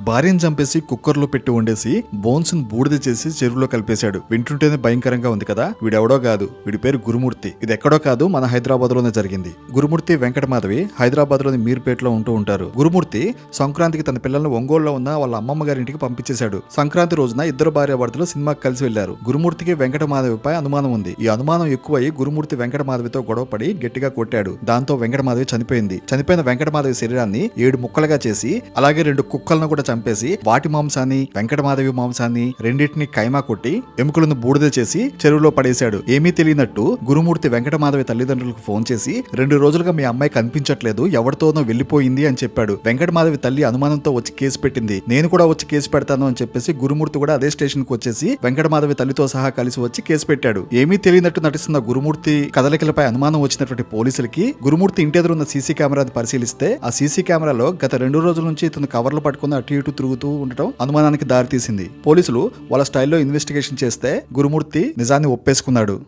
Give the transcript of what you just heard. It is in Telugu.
భార్యను చంపేసి కుక్కర్లో పెట్టి వండేసి బోన్స్ బూడిద చేసి చెరువులో కలిపేశాడు. వింటుంటేనే భయంకరంగా ఉంది కదా? వీడెవడో కాదు. వీడి పేరు గురుమూర్తి. ఇది ఎక్కడో కాదు మన హైదరాబాద్లోనే జరిగింది. గురుమూర్తి వెంకటమాధవి హైదరాబాద్లోని మీర్పేటలో ఉంటూ ఉంటారు. గురుమూర్తి సంక్రాంతికి తన పిల్లలను ఒంగోలులో ఉన్న వాళ్ళ అమ్మమ్మ గారింటికి పంపించేశాడు. సంక్రాంతి రోజున ఇద్దరు భార్యాభర్తలు సినిమాకి కలిసి వెళ్ళారు గురుమూర్తికి వెంకటమాధవిపై అనుమానం ఉంది. ఈ అనుమానం ఎక్కువై గురుమూర్తి వెంకటమాధవితో గొడవపడి గట్టిగా కొట్టాడు. దాంతో వెంకటమాధవి చనిపోయింది. చనిపోయిన వెంకటమాధవి శరీరాన్ని ఏడు ముక్కలుగా చేసి అలాగే రెండు కుక్కలను కూడా చంపేసి వాటి మాంసాన్ని వెంకటమాధవి మాంసాన్ని రెండింటిని కైమా కొట్టి ఎముకలను బూడిద చేసి చెరువులో పడేశాడు. ఏమీ తెలియనట్టు గురుమూర్తి వెంకటమాధవి తల్లిదండ్రులకు ఫోన్ చేసి రెండు రోజులుగా మీ అమ్మాయి కనిపించట్లేదు ఎవరితోనో వెళ్ళిపోయింది అని చెప్పాడు. వెంకటమాధవి తల్లి అనుమానంతో వచ్చి కేసు పెట్టింది. నేను కూడా వచ్చి కేసు పెడతాను అని చెప్పేసి గురుమూర్తి కూడా అదే స్టేషన్కు వచ్చేసి వెంకటమాధవి తల్లితో సహా కలిసి వచ్చి కేసు పెట్టాడు. ఏమీ తెలియనట్టు నటిస్తున్న గురుమూర్తి కదలికలపై అనుమానం వచ్చినటువంటి పోలీసులకి గురుమూర్తి ఇంటి ఎదురున్న సీసీ కెమెరాని పరిశీలిస్తే ఆ సీసీ కెమెరాలో గత రెండు రోజుల నుంచి ఇతను కవర్లు పట్టుకున్న అటు ఇటు తిరుగుతూ ఉండటం అనుమానానికి దారితీసింది. పోలీసులు వాళ్ళ స్టైల్లో ఇన్వెస్టిగేషన్ చేస్తే గురుమూర్తి నిజాన్ని ఒప్పేసుకున్నాడు.